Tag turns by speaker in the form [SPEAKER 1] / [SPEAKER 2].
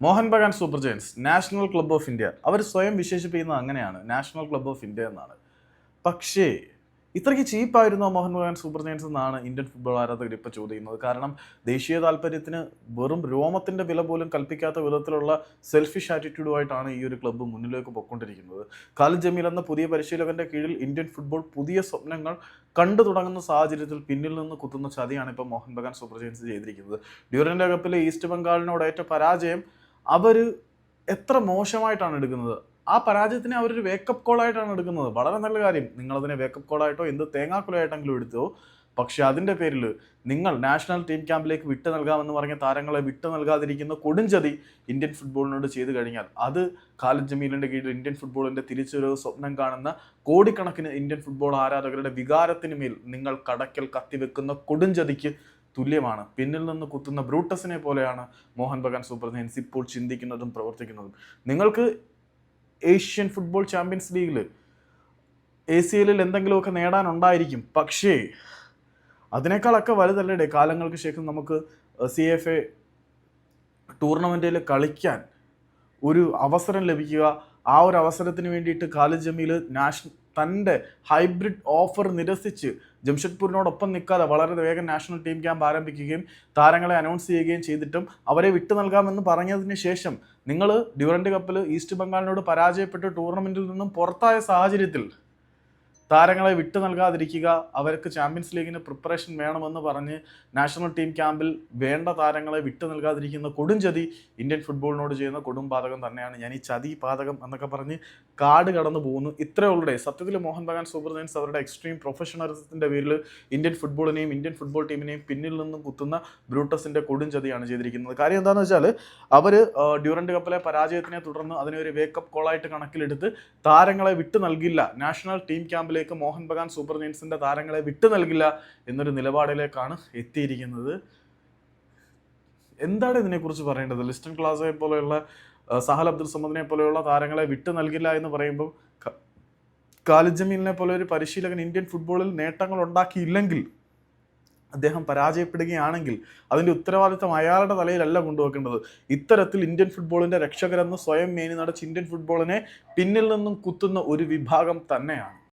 [SPEAKER 1] Mohun Bagan super giants national club of India. അവർ സ്വയം വിശേഷിപ്പിക്കുന്നത് അങ്ങനെയാണ്. നാഷണൽ ക്ലബ്ബ് ഓഫ് ഇന്ത്യ എന്നാണ്. പക്ഷേ ഇത്രയ്ക്ക് ചീപ്പായിരുന്നോ മോഹൻ ബഗാൻ സൂപ്പർ ജയൻസ് എന്നാണ് ഇന്ത്യൻ ഫുട്ബോൾ ആരാധകർ ഇപ്പോൾ ചോദിക്കുന്നത് കാരണം ദേശീയ താല്പര്യത്തിന് വെറും രോമത്തിന്റെ വില പോലും കൽപ്പിക്കാത്ത വിധത്തിലുള്ള സെൽഫിഷ് ആറ്റിറ്റ്യൂഡുമായിട്ടാണ് ഈ ഒരു ക്ലബ്ബ് മുന്നിലേക്ക് പൊയ്ക്കൊണ്ടിരിക്കുന്നത്. ഖാലിദ് ജമീൽ എന്ന പുതിയ പരിശീലകന്റെ കീഴിൽ ഇന്ത്യൻ ഫുട്ബോൾ പുതിയ സ്വപ്നങ്ങൾ കണ്ടു തുടങ്ങുന്ന സാഹചര്യത്തിൽ പിന്നിൽ നിന്ന് കുത്തുന്ന ചതിയാണ് ഇപ്പോൾ മോഹൻ ബഗാൻ സൂപ്പർ ജയൻസ് ചെയ്തിരിക്കുന്നത്. ഡ്യൂറന്റെ കപ്പിലെ ഈസ്റ്റ് ബംഗാളിനോടേറ്റ പരാജയം അവർ എത്ര മോശമായിട്ടാണ് എടുക്കുന്നത്? ആ പരാജയത്തിനെ അവരൊരു വേക്കപ്പ് കോളായിട്ടാണ് എടുക്കുന്നത്. വളരെ നല്ല കാര്യം. നിങ്ങളതിനെ വേക്കപ്പ് കോളായിട്ടോ എന്ത് തേങ്ങാക്കുലയായിട്ടെങ്കിലും എടുത്തോ. പക്ഷേ അതിന്റെ പേരിൽ നിങ്ങൾ നാഷണൽ ടീം ക്യാമ്പിലേക്ക് വിട്ടു നൽകാമെന്ന് പറഞ്ഞ താരങ്ങളെ വിട്ടു നൽകാതിരിക്കുന്ന കൊടുംചതി ഇന്ത്യൻ ഫുട്ബോളിനോട് ചെയ്തു കഴിഞ്ഞാൽ അത് ഖാലിദ് ജമീലിന്റെ കീഴിൽ ഇന്ത്യൻ ഫുട്ബോളിന്റെ തിരിച്ചൊരു സ്വപ്നം കാണുന്ന കോടിക്കണക്കിന് ഇന്ത്യൻ ഫുട്ബോൾ ആരാധകരുടെ വികാരത്തിന് മേൽ നിങ്ങൾ കടക്കൽ കത്തിവെക്കുന്ന കൊടുംചതിക്ക് തുല്യമാണ്. പിന്നിൽ നിന്ന് കുത്തുന്ന ബ്രൂട്ടസിനെ പോലെയാണ് മോഹൻ ബഗാൻ സൂപ്പർ ജയൻസ് ഇപ്പോൾ ചിന്തിക്കുന്നതും പ്രവർത്തിക്കുന്നതും. നിങ്ങൾക്ക് ഏഷ്യൻ ഫുട്ബോൾ ചാമ്പ്യൻസ് ലീഗിൽ എ സി എല്ലിൽ എന്തെങ്കിലുമൊക്കെ നേടാനുണ്ടായിരിക്കും പക്ഷേ അതിനേക്കാളൊക്കെ വലുതല്ലേ കാലങ്ങൾക്ക് ശേഷം നമുക്ക് സി എഫ് എ ടൂർണമെന്റിൽ കളിക്കാൻ ഒരു അവസരം ലഭിക്കുക. ആ ഒരു അവസരത്തിന് വേണ്ടിയിട്ട് ഖാലിദ് നാഷ തന്റെ ഹൈബ്രിഡ് ഓഫർ നിരസിച്ച് ജംഷഡ്പൂരിനോടൊപ്പം നിൽക്കാതെ വളരെ വേഗം നാഷണൽ ടീം ക്യാമ്പ് ആരംഭിക്കുകയും താരങ്ങളെ അനൗൺസ് ചെയ്യുകയും ചെയ്തിട്ടും അവരെ വിട്ടു നൽകാമെന്ന് പറഞ്ഞതിന് ശേഷം നിങ്ങൾ ഡ്യൂറൻഡ് കപ്പിൽ ഈസ്റ്റ് ബംഗാളിനോട് പരാജയപ്പെട്ട് ടൂർണമെന്റിൽ നിന്നും പുറത്തായ സാഹചര്യത്തിൽ താരങ്ങളെ വിട്ടു നൽകാതിരിക്കുക അവർക്ക് ചാമ്പ്യൻസ് ലീഗിന് പ്രിപ്പറേഷൻ വേണമെന്ന് പറഞ്ഞ് നാഷണൽ ടീം ക്യാമ്പിൽ വേണ്ട താരങ്ങളെ വിട്ടു നൽകാതിരിക്കുന്ന കൊടുംചതി ഇന്ത്യൻ ഫുട്ബോളിനോട് ചെയ്യുന്ന കൊടും പാതകം തന്നെയാണ്. ഞാൻ ഈ ചതി പാതകം എന്നൊക്കെ പറഞ്ഞ് കാട് കടന്നു പോകുന്നു. ഇത്രേ ഉള്ളൂ സത്യത്തിൽ മോഹൻ ബഗാൻ സൂപ്പർ ജയൻസ് അവരുടെ എക്സ്ട്രീം പ്രൊഫഷണലിസത്തിന്റെ പേരിൽ ഇന്ത്യൻ ഫുട്ബോളിനെയും ഇന്ത്യൻ ഫുട്ബോൾ ടീമിനെയും പിന്നിൽ നിന്നും കുത്തുന്ന ബ്രൂട്ടസിന്റെ കൊടുംചതിയാണ് ചെയ്തിരിക്കുന്നത്. കാര്യം എന്താണെന്ന് വെച്ചാൽ അവർ ഡ്യൂറൻഡ് കപ്പിലെ പരാജയത്തിനെ തുടർന്ന് അതിനെ ഒരു വേക്കപ്പ് കോളായിട്ട് കണക്കിലെടുത്ത് താരങ്ങളെ വിട്ടു നൽകില്ല. നാഷണൽ ടീം ക്യാമ്പിലേക്ക് മോഹൻ ബഗാൻ സൂപ്പർ ജയൻസിന്റെ താരങ്ങളെ വിട്ടു നൽകില്ല എന്നൊരു നിലപാടിലേക്കാണ് എത്തിയിരിക്കുന്നത്. എന്താണ് ഇതിനെക്കുറിച്ച് പറയേണ്ടത്? ലിസ്റ്റൻ ക്ലാസയെ പോലെയുള്ള സഹൽ അബ്ദുൽ സമദിനെ പോലെയുള്ള താരങ്ങളെ വിട്ടു നൽകില്ല എന്ന് പറയുമ്പോൾ ഖാലിദ് ജമീലിനെ പോലെ ഒരു പരിശീലകൻ ഇന്ത്യൻ ഫുട്ബോളിൽ നേട്ടങ്ങൾ ഉണ്ടാക്കിയില്ലെങ്കിൽ അദ്ദേഹം പരാജയപ്പെടുകയാണെങ്കിൽ അതിന്റെ ഉത്തരവാദിത്തം അയാളുടെ തലയിലല്ല കൊണ്ടുവെക്കേണ്ടത്. ഇത്തരത്തിൽ ഇന്ത്യൻ ഫുട്ബോളിന്റെ രക്ഷകരെന്ന് സ്വയം മേനി നടച്ച് ഇന്ത്യൻ ഫുട്ബോളിനെ പിന്നിൽ നിന്നും കുത്തുന്ന ഒരു വിഭാഗം തന്നെയാണ്.